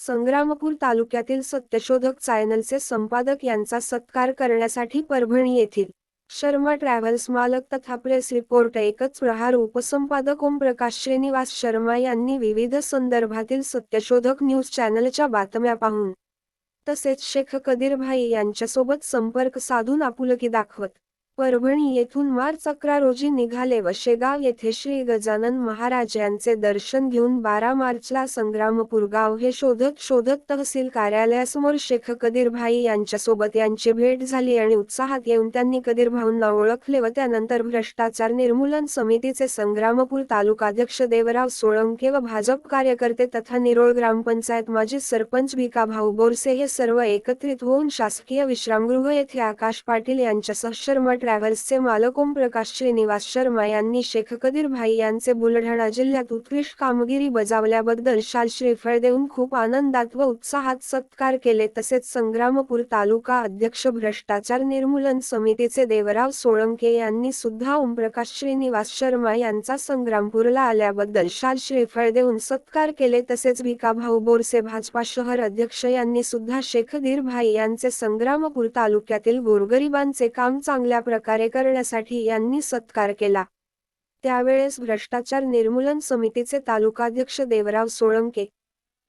संग्रामपूर तालुक्यातील सत्यशोधक चॅनलचे संपादक यांचा सत्कार करण्यासाठी परभणी येथील शर्मा ट्रॅव्हल्स मालक तथा प्रेस रिपोर्ट एकच प्रहार उपसंपादक ओमप्रकाश श्रीनिवास शर्मा यांनी विविध संदर्भातील सत्यशोधक न्यूज चॅनलच्या बातम्या पाहून तसेच शेख कदीर भाई यांच्यासोबत संपर्क साधून आपुलकी दाखवत. परभणी येथून मार्च अकरा रोजी निघाले व शेगाव येथे श्री गजानन महाराज यांचे दर्शन घेऊन बारा मार्चला संग्रामपूर गाव हे शोधत शोधत तहसील कार्यालयासमोर शेख कदीरभाई यांच्यासोबत यांची भेट झाली आणि उत्साहात येऊन त्यांनी कदीर भाऊंना ओळखले व त्यानंतर भ्रष्टाचार निर्मूलन समितीचे संग्रामपूर तालुकाध्यक्ष देवराव सोळंके व भाजप कार्यकर्ते तथा निरोळ ग्रामपंचायत माजी सरपंच भिका भाऊ बोरसे हे सर्व एकत्रित होऊन शासकीय विश्रामगृह येथे आकाश पाटील यांच्यासह शर्मा ट्रॅव्हल्सचे मालक ओमप्रकाश श्रीनिवास शर्मा यांनी शेख कदीर भाई यांचे बुलढाणा जिल्ह्यात उत्कृष्ट कामगिरी बजावल्याबद्दल शाल श्रीफळ देऊन खूप आनंदात व उत्साहात सत्कार केले. तसेच संग्रामपूर तालुका अध्यक्ष भ्रष्टाचार निर्मूलन समितीचे देवराव सोळंके यांनी सुद्धा ओमप्रकाश श्रीनिवास शर्मा यांचा संग्रामपूरला आल्याबद्दल शाल श्रीफळ देऊन सत्कार केले. तसेच भिका भाऊ बोरसे भाजपा शहर अध्यक्ष यांनी सुद्धा शेख भाई यांचे संग्रामपूर तालुक्यातील गोरगरिबांचे काम चांगल्या प्रकारे करण्यासाठी यांनी सत्कार केला. त्यावेळेस भ्रष्टाचार निर्मूलन समितीचे तालुकाध्यक्ष देवराव सोळंके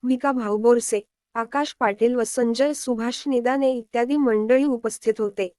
विका भाऊ बोरसे आकाश पाटील व संजय सुभाष निदाने इत्यादी मंडळी उपस्थित होते.